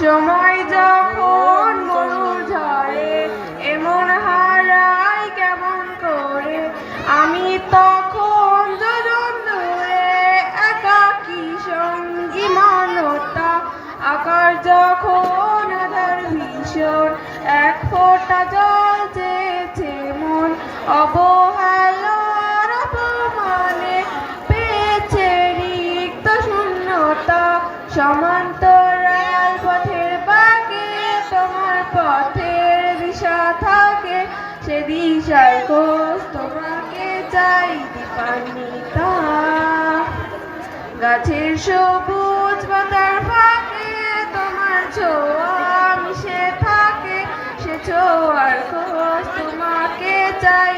যখন মরু ঝরে, এমন হারাই কেমন করে? আমি তখন যোজন দূরে একাকী সঙ্গী মানতা? আকার যখন আধার ভীষণ, এক ফোঁটা জল চেয়েছে মন। অবহেলার অপমানে পেয়েছে রিক্ত শূন্যতা। সমান্তরাল থাকে সে দিশার খোঁজ তোমাকে চাই দীপান্বিতা। গাছের সবুজ পাতার ফাঁকে তোমার ছোঁয়া মিশে থাকে। সে ছোঁয়ার খোঁজ তোমাকে চাই